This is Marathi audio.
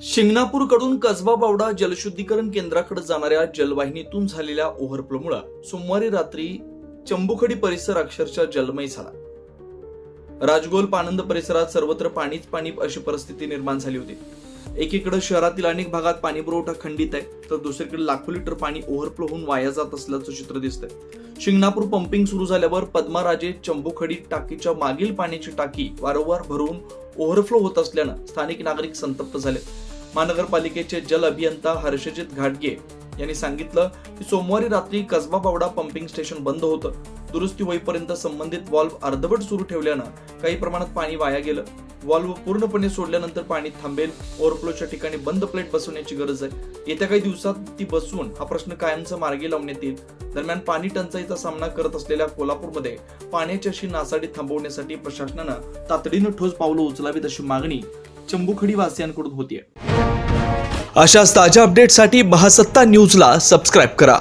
शिंगणापूरकडून कसबा बावडा जलशुद्धीकरण केंद्राकडे जाणाऱ्या जलवाहिनीतून झालेल्या ओव्हरफ्लोमुळे सोमवारी रात्री चंबुखडी परिसर अक्षरशः जलमय झाला. राजगोल पानंद परिसरात सर्वत्र पाणीच पाणी अशी परिस्थिती निर्माण झाली होती. एकीकडे शहरातील अनेक भागात पाणी पुरवठा खंडित आहे तर दुसरीकडे लाखो लिटर पाणी ओव्हरफ्लो होऊन वाया जात असल्याचं चित्र दिसतंय. शिंगणापूर पंपिंग सुरू झाल्यावर पद्माराजे चंबुखडी टाकीच्या मागील पाण्याची टाकी वारंवार भरून ओव्हरफ्लो होत असल्यानं स्थानिक नागरिक संतप्त झाले. महानगरपालिकेचे जल अभियंता हर्षजित घाटगे यांनी सांगितलं की सोमवारी रात्री कसबा बावडा पंपिंग स्टेशन बंद होतं. दुरुस्ती होईपर्यंत संबंधित वॉल्व्ह अर्धवट सुरू ठेवल्यानं काही प्रमाणात पाणी वाया गेलं. वॉल्व्ह पूर्णपणे सोडल्यानंतर पाणी थांबेल ओव्हरफ्लोच्या ठिकाणी बंद प्लेट बसवण्याची गरज आहे. येत्या काही दिवसात ती बसवून हा प्रश्न कायमचा मार्गी लावण्यात येईल. दरम्यान पाणी टंचाईचा सामना करत असलेल्या कोल्हापूरमध्ये पाण्याची अशी नासाडी थांबवण्यासाठी प्रशासनानं तातडीनं ठोस पावलं उचलावीत अशी मागणी चंबुखडी वासियांकडून होतीये. अशाच ताज्या अपडेटसाठी महासत्ता न्यूजला सबस्क्राईब करा.